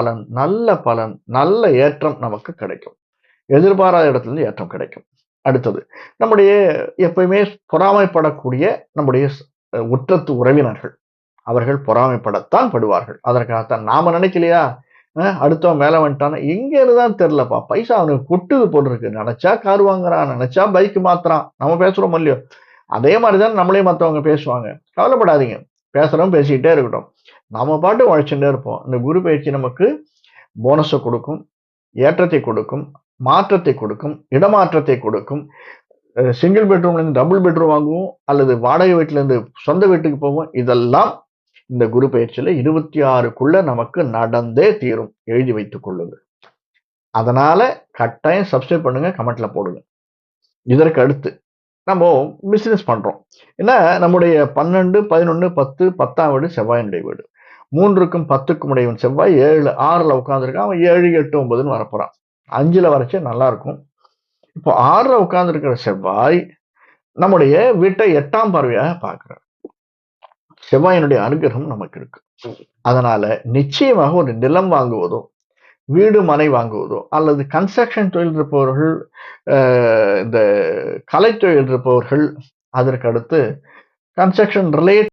பலன் நல்ல பலன் நல்ல ஏற்றம் நமக்கு கிடைக்கும். எதிர்பாராத இடத்துலேருந்து ஏற்றம் கிடைக்கும். அடுத்தது நம்முடைய எப்பயுமே பொறாமைப்படக்கூடிய நம்முடைய உற்றத்து உறவினர்கள். அவர்கள் பொறாமைப்படத்தான் படுவார்கள். அதற்காகத்தான் நாம நினைக்கலையா? அஹ், அடுத்தவன் மேலே வந்துட்டான் எங்க தான் தெரியலப்பா. பைசா அவனுக்கு கொட்டுது போல் இருக்கு நினைச்சா கார் வாங்குறான் நினைச்சா பைக் மாத்துறான். நம்ம பேசுறோம் இல்லையோ? அதே மாதிரிதான் நம்மளே மற்றவங்க பேசுவாங்க. கவலைப்படாதீங்க. பேசுகிறவங்க பேசிக்கிட்டே இருக்கட்டும். நம்ம பாட்டு உழைச்சுட்டே இருப்போம். இந்த குரு பயிற்சி நமக்கு போனஸை கொடுக்கும் ஏற்றத்தை கொடுக்கும் மாற்றத்தை கொடுக்கும் இடமாற்றத்தை கொடுக்கும். சிங்கிள் பெட்ரூம்லேருந்து டபுள் பெட்ரூம் வாங்குவோம் அல்லது வாடகை வீட்டிலேருந்து சொந்த வீட்டுக்கு போவோம். இதெல்லாம் இந்த குரு பயிற்சியில் இருபத்தி ஆறுக்குள்ள நமக்கு நடந்தே தீரும். எழுதி வைத்துக் கொள்ளுங்கள். அதனால கட்டாயம் சப்ஸ்கிரைப் பண்ணுங்க கமெண்ட்ல போடுங்க. இதற்கு அடுத்து நம்ம பிசினஸ் பண்றோம். ஏன்னா நம்முடைய பன்னெண்டு பதினொன்று பத்து பத்தாம் வீடு செவ்வாயினுடைய வீடு. மூன்றுக்கும் பத்துக்கும் உடையவன் செவ்வாய் ஏழு ஆறுல உட்காந்துருக்கான் அவன் ஏழு எட்டு ஒன்பதுன்னு வரப்போறான். அஞ்சில் வரைச்சே நல்லா இருக்கும். இப்போ ஆறுல உட்கார்ந்துருக்கிற செவ்வாய் நம்முடைய வீட்டை எட்டாம் பார்வையாக பார்க்குறார். செவ்வாயினுடைய அனுகிரகம் நமக்கு இருக்கு. அதனால நிச்சயமாக ஒரு நிலம் வாங்குவதோ வீடு மனை வாங்குவதோ அல்லது கன்ஸ்ட்ரக்ஷன் தொழில் இருப்பவர்கள் இந்த கலைத்தொழில் இருப்பவர்கள் அதற்கு அடுத்து கன்ஸ்ட்ரக்ஷன் ரிலேட்